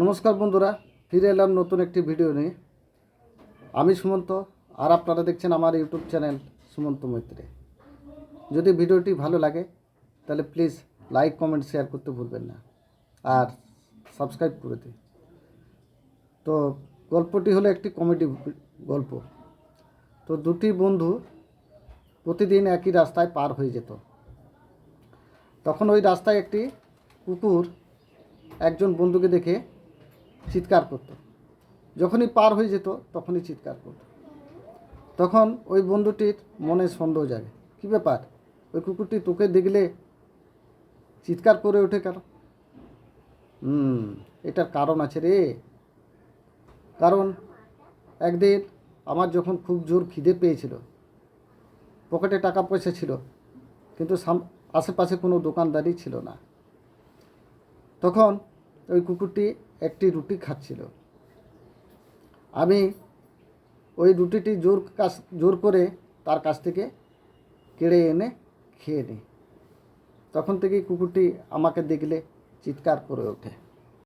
নমস্কার বন্ধুরা, ফিরে এলাম নতুন একটি ভিডিও নিয়ে। আমি সুমন্ত, আর আপনারা দেখছেন আমার ইউটিউব চ্যানেল সুমন্ত মৈত্রে। যদি ভিডিওটি ভালো লাগে, তাহলে প্লিজ লাইক কমেন্ট শেয়ার করতে ভুলবেন না। আর সাবস্ক্রাইব করে দিন। তো গল্পটি হলো একটি কমেডি গল্প। তো দুটি বন্ধু প্রতিদিন একই রাস্তায় পার হয়ে যেত। তখন ওই রাস্তায় একটি কুকুর একজন বন্ধুকে দেখে চিৎকার করত। যখনই পার হয়ে যেত, তখনই চিৎকার করত। তখন ওই বন্ধুটির মনে সন্দেহ জাগে, কী ব্যাপার? ওই কুকুরটি তোকে দেখলে চিৎকার করে ওঠে কেন? হুম, এটার কারণ আছে রে। কারণ একদিন আমার যখন খুব জোর খিদে পেয়েছিল, পকেটে টাকা পয়সা ছিল, কিন্তু আশেপাশে কোনো দোকানদারি ছিল না। তখন ওই কুকুরটি একটি রুটি খাচ্ছিল। আমি ওই রুটিটি জোর কাছ, জোর করে তার কাছ থেকে কেড়ে এনে খেয়ে নিই। তখন থেকেই কুকুরটি আমাকে দেখলে চিৎকার করে ওঠে।